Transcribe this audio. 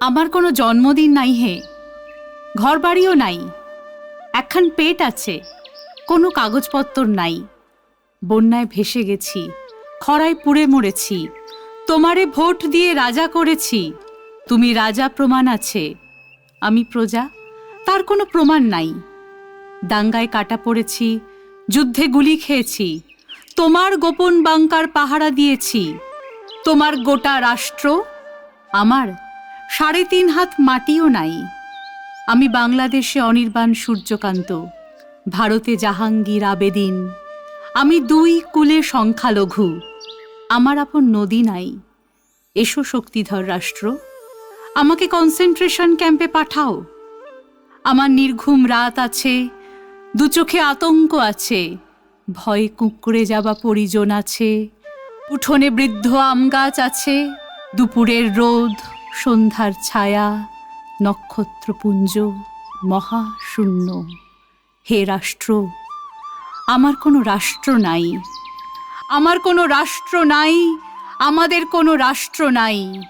আমার কোনো জন্মদিন নাই হে। ঘরবাড়িও নাই। একখান পেট আছে। কোনো কাগজপত্র নাই। বন্যায় ভেসে গেছি। খরায় পুড়ে মরেছি। তোমারে ভোট দিয়ে রাজা করেছি। তুমি রাজা প্রমাণ আছে। আমি প্রজা, তার কোনো প্রমাণ নাই। দাঙ্গায় কাটা পড়েছি। যুদ্ধে গুলি খেয়েছি। তোমার গোপন বাংকার পাহারা দিয়েছি। তোমার গোটা রাষ্ট্র আমার সাড়ে তিন হাত মাটিও নাই। আমি বাংলাদেশে অনির্বাণ সূর্যকান্ত, ভারতে জাহাঙ্গীর আবেদিন। আমি দুই কুলে সংখ্যালঘু। আমার আপন নদী নাই। এসো শক্তিধর রাষ্ট্র, আমাকে কনসেন্ট্রেশন ক্যাম্পে পাঠাও। আমার নির্ঘুম রাত আছে, দু চোখে আতঙ্ক আছে। ভয়ে কুঁকড়ে যাবা পরিজন আছে, উঠোনে বৃদ্ধ আম গাছ আছে, দুপুরের রোদ। সন্ধ্যার ছায়া, নক্ষত্রপুঞ্জ, মহাশূন্য। হে রাষ্ট্র, আমার কোনো রাষ্ট্র নাই। আমার কোনো রাষ্ট্র নাই, আমাদের কোনো রাষ্ট্র নাই।